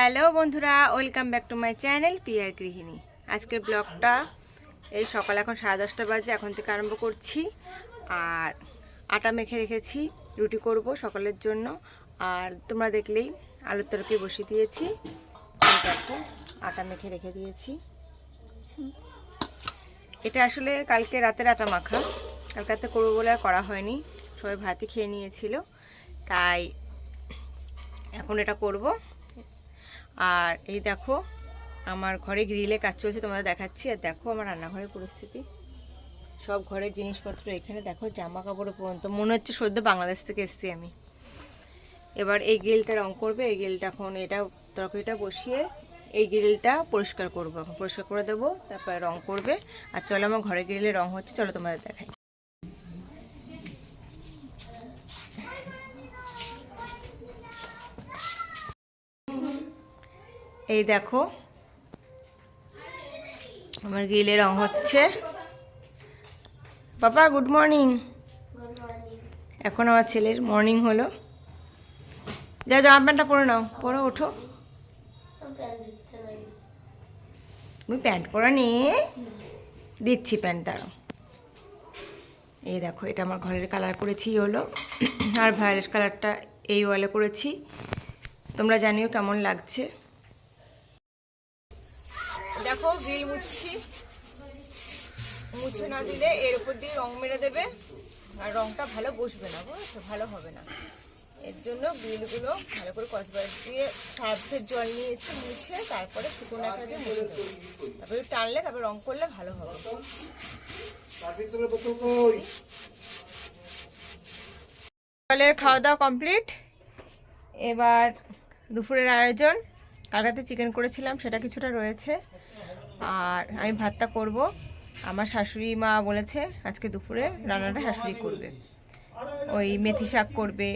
Hello বন্ধুরা, welcome back to my channel peer গৃহিণী। আজকের ব্লগটা এই সকাল এখন সাড়ে দশটা বাজে, এখন থেকে আরম্ভ করছি। আর আটা মেখে রেখেছি, রুটি করব সকালের জন্য। আর তোমরা দেখলেই আলুর তরকারি বসিয়ে দিয়েছি। আটা মেখে রেখে দিয়েছি। এটা আসলে কালকে রাতের আটা মাখা। কালকে রাতে করব বলে আর করা হয়নি। সবাই ভাতই খেয়ে নিয়েছিল। তাই এখন এটা করব। আর এই দেখো, আমার ঘরে গ্রিলে কাজ চলছে, তোমাদের দেখাচ্ছি। আর দেখো আমার রান্নাঘরের পরিস্থিতি। সব ঘরের জিনিসপত্র এখানে, দেখো জামা কাপড় পর্যন্ত। মনে হচ্ছে সদ্য বাংলাদেশ থেকে এসেছি আমি। এবার এই গ্রিলটা রং করবে, এই গ্রিলটা এখন এটা তরকারিটা বসিয়ে এই গ্রিলটা পরিষ্কার করব। এখন পরিষ্কার করে দেবো, তারপরে রং করবে। আর চলো আমার ঘরে গ্রিলে রং হচ্ছে, চলো তোমাদের দেখাই। এই দেখো। আমার গ্রিলে রং হচ্ছে। বাবা গুড মর্নিং এখন আমার ছেলের মর্নিং হলো। যা জামা প্যান্টটা পরে নাও। পরে ওঠো। তুমি প্যান্ট পরা নিয়ে দিচ্ছি প্যান্ট, দাঁড়াও। এই দেখো, এটা আমার ঘরের কালার করেছি হলো। আর ভায়োলেট কালারটা এই ওয়ালে করেছি। তোমরা জানিও কেমন লাগছে। দেখো, গ্রিল মুছছি মুছে না দিলে এর উপর দিয়ে রং মেরে দেবে। আর রংটা ভালো বসবে না, বুঝেছ? ভালো হবে না। এর জন্য গ্রিলগুলো ভালো করে কসবার দিয়ে সার্ফের জল নিয়েছি, মুছে, তারপরে শুকনো একটা দিয়ে মুছে তারপরে টানলে, তারপরে রং করলে ভালো হবে। সকালের খাওয়া দাওয়া কমপ্লিট। এবার দুপুরের আয়োজন। কালকাতে চিকেন করেছিলাম, সেটা কিছুটা রয়েছে। আর আমি ভাতটা করব। আমার শাশুড়ি মা বলেছে, আজকে দুপুরে রান্নাটা শাশুড়ি করবে। ওই মেথি শাক করবে,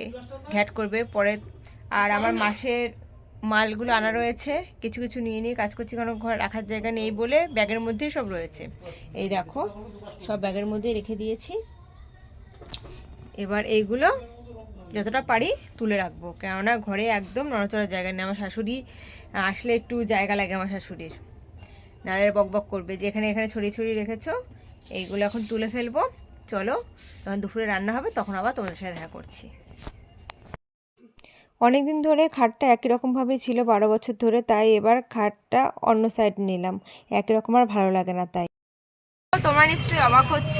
ঘ্যাট করবে, পরে আর আমার মাসের মালগুলো আনা রয়েছে, কিছু কিছু নিয়ে নিয়ে কাজ করছি, কারণ ঘর রাখার জায়গা নেই বলে ব্যাগের মধ্যেই সব রয়েছে। এই দেখো, সব ব্যাগের মধ্যে রেখে দিয়েছি। এবার এইগুলো যতটা পারি তুলে রাখব, কেননা ঘরে একদম নড়াচড়ার জায়গা নেই। আমার শাশুড়ি আসলে একটু জায়গা লাগে আমার শাশুড়ির। নাড়ের বক বক করবে। যে এখানে এখানে ছড়িয়ে ছড়িয়ে রেখেছো এইগুলো এখন তুলে ফেলব। চলো যখন দুপুরে রান্না হবে তখন আবার তোমাদের সাথে দেখা করছি। অনেক দিন ধরে খাটটা একই রকমভাবেই ছিল বারো বছর ধরে তাই এবার খাটটা অন্য সাইড নিলাম। একই রকম আর ভালো লাগে না তাই। তোমরা নিশ্চয়ই অবাক হচ্ছ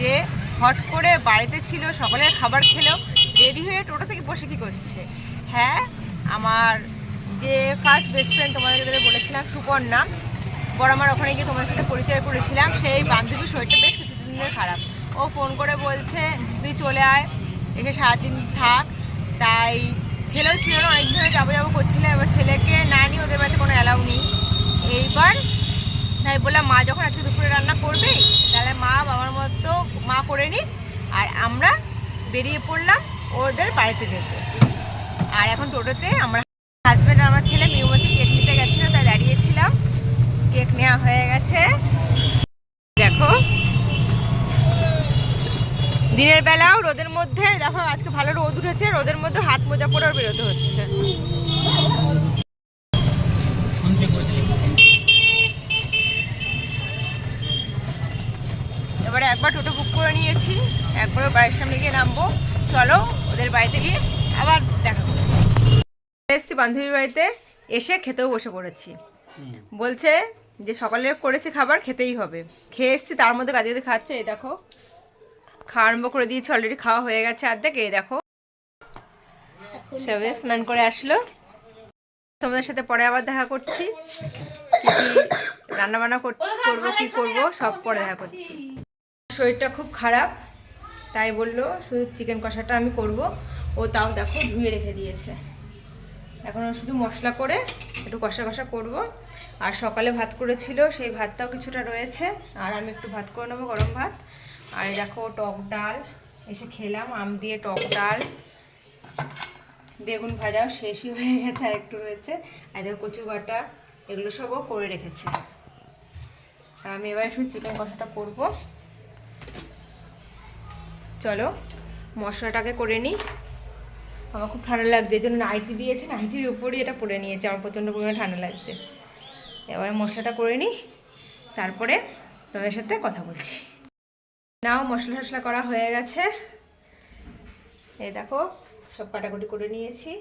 যে হট করে বাড়িতে ছিল সকালের খাবার খেলো রেডি হয়ে টোটো থেকে বসে কি করছে? হ্যাঁ আমার যে ফার্স্ট বেস্ট ফ্রেন্ড তোমাদের বলেছিলাম সুপর্ণা বড় আমার ওখানে গিয়ে তোমার সাথে পরিচয় করেছিলাম, সেই বান্ধবীর শরীরটা বেশ কিছুদিন ধরে খারাপ। ও ফোন করে বলছে, তুই চলে আয়, এসে সারাদিন থাক। তাই ছেলেও ছিল না অনেক ধরে যাব যাব করছিল, এবার ছেলেকে না নিয়ে ওদের বাড়িতে কোনো অ্যালাউ নেই। এইবার তাই বললাম, মা যখন আজকে দুপুরে রান্না করবে তাহলে মা বাবার মতো মা করে নিক, আর আমরা বেরিয়ে পড়লাম ওদের বাড়িতে যেতে। আর এখন টোটোতে আমরা হাজব্যান্ড আর আমার ছেলে মিউমতি কেক নিতে গেছিল তাই দাঁড়িয়েছিলাম কেক নেওয়া হয়ে গেছে দেখো দিনের বেলাও রোদের মধ্যে, দেখো আজকে ভালো রোদ উঠেছে, রোদের মধ্যে হাত মোজা পরেও বেরোতে হচ্ছে। এবারে একবার টোটো বুক করে নিয়েছি একবার বাড়ির সামনে গিয়ে নামবো। চলো, ওদের বাড়িতে গিয়ে আবার দেখা করছি। এসছি বান্ধবীর বাড়িতে, এসে খেতেও বসে পড়েছি। বলছে যে সকালে করেছে খাবার, খেতেই হবে। খেয়ে এসছি, তার মধ্যে গাদিতে খাচ্ছে, এই দেখো। খাওয়া আরম্ভ করে দিয়েছি অলরেডি খাওয়া হয়ে গেছে অর্ধেক এই দেখো। সবে স্নান করে আসলো। তোমাদের সাথে পরে আবার দেখা করছি। রান্না বান্না করব, কি করব, সব পরে দেখা করছি। শরীরটা খুব খারাপ, তাই বলল শুধু চিকেন কষাটা আমি করব। ও তাও দেখো ধুয়ে রেখে দিয়েছে। এখন শুধু মশলা করে একটু কষা কষা করব। আর সকালে ভাত করেছিল, সেই ভাতটাও কিছুটা রয়েছে। আর আমি একটু ভাত করে নেব, গরম ভাত। আর দেখো টক ডাল, এসে খেলাম, আম দিয়ে টক ডাল। বেগুন ভাজাও শেষই হয়ে গেছে, আর একটু রয়েছে। আর দেখো কচু বাটা, এগুলো সবও করে রেখেছে। আর আমি এবার একটু চিকেন কষাটা করব। চলো, মশলাটাকে করে নিই। আমার খুব ঠান্ডা লাগছে, এই জন্য নাইটি দিয়েছে, নাইটির উপরই এটা পরে নিয়েছে, আমার প্রচণ্ড পরিমাণে ঠান্ডা লাগছে। এবার মশলাটা করে নিই, তারপরে তোমাদের সাথে কথা বলছি। নাও, মশলা টশলা করা হয়ে গেছে। এই দেখো, সব কাটাকুটি করে নিয়েছি।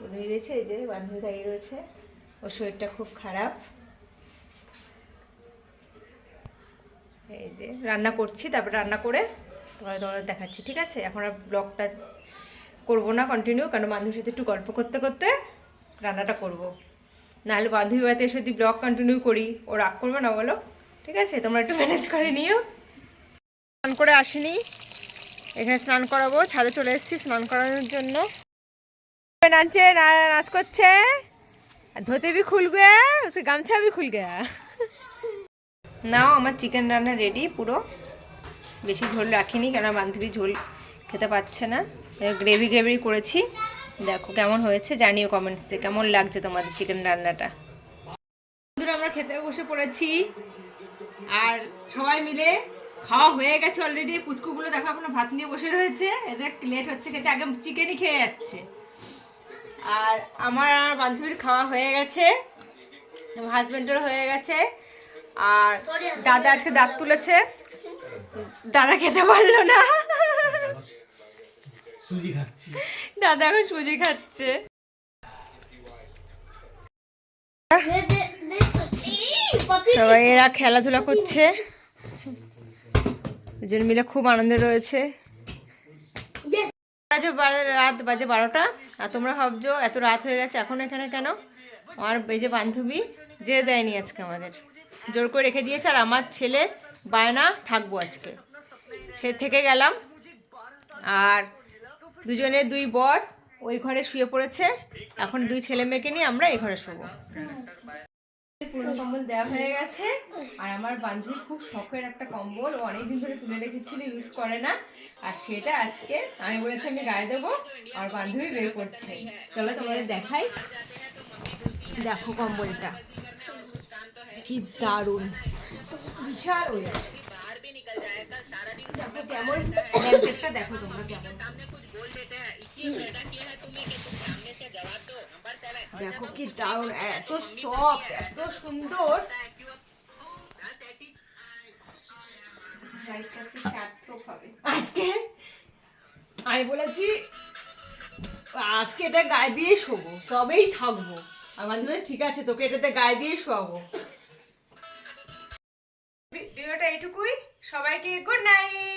বলে দিয়েছে, এই যে বান্ধবী দাঁড়িয়ে রয়েছে। ওর শরীরটা খুব খারাপ। এই যে রান্না করছি, তারপর রান্না করে তোমাদের তোমাদের দেখাচ্ছি, ঠিক আছে? এখন আর ব্লগটা করব না কন্টিনিউ কারণ বান্ধবীর সাথে একটু গল্প করতে করতে রান্নাটা করব। নাহলে বান্ধবী বাড়িতে এসে যদি ব্লগ কন্টিনিউ করি, ও রাগ করবে না বলো? ঠিক আছে? তোমরা একটু ম্যানেজ করে নিও। স্নান করে আসিনি। এখানে স্নান করাবো, ছাদে চলে এসেছি স্নান করানোর জন্য। নাচছে নাচ করছে। ধোতে ভি খুল উসে গামছা ভি খুল গয়া নাও, আমার চিকেন রান্না রেডি পুরো। বেশি ঝোল রাখিনি কেন বান্ধবী ঝোল খেতে পাচ্ছে না। গ্রেভি গ্রেভি করেছি। দেখো কেমন হয়েছে, জানিও কমেন্টসে কেমন লাগছে তোমাদের চিকেন রান্নাটা? বন্ধুরা, আমরা খেতে বসে পড়েছি। আর সবাই মিলে খাওয়া হয়ে গেছে অলরেডি পুচকুগুলো দেখো এখনও ভাত নিয়ে বসে রয়েছে। এদের লেট হচ্ছে খেতে আগে চিকেনই খেয়ে যাচ্ছে। আর আমার আর আমার বান্ধবীর খাওয়া হয়ে গেছে। আমার হাজবেন্ডের হয়ে গেছে। আর দাদা আজকে দাঁত তুলেছে। দাদা খেতে পারল না। সুজি খাচ্ছি। দাদা এখন সুজি খাচ্ছে। সবাই এরা খেলাধুলা করছে। দুজন মিলে খুব আনন্দে রয়েছে। রাত বাজে বারোটা, আর তোমরা ভাবছ এত রাত হয়ে গেছে, এখন এখানে কেন? আমার এই যে বান্ধবী যে দেয়নি আজকে আমাদের। জোর করে রেখে দিয়েছে, আর আমার ছেলে বায়না থাকব আজকে। সে থেকে গেলাম, আর দুজনে দুই বর ওই ঘরে শুয়ে পড়েছে। এখন দুই ছেলে মেয়েকে নিয়ে আমরা এই ঘরে শোবো। পুরো কম্বল দেওয়া হয়ে গেছে। আর আমার বান্ধবী খুব শখের একটা কম্বল অনেকদিন ধরে তুলে রেখেছিল ইউজ করে না। আর সেটা আজকে আমি বলেছি আমি গায়ে দেবো আর বান্ধবী বের করছে। চলো তোমাদের দেখাই। দেখো কম্বলটা। কি দারুণ। বিশাল ওয়েট কেমন। দেখো তোমরা কেমন। দেখো কি দারুণ এত সফট এত সুন্দর। আজকে আমি বলেছি আজকে এটা গায়ে দিয়ে শোবো তবেই থাকব। আমার বলে ঠিক আছে তোকে এটাতে গায়ে দিয়ে শোয়াবো। ভিডিওটা এইটুকুই। সবাইকে গুড নাইট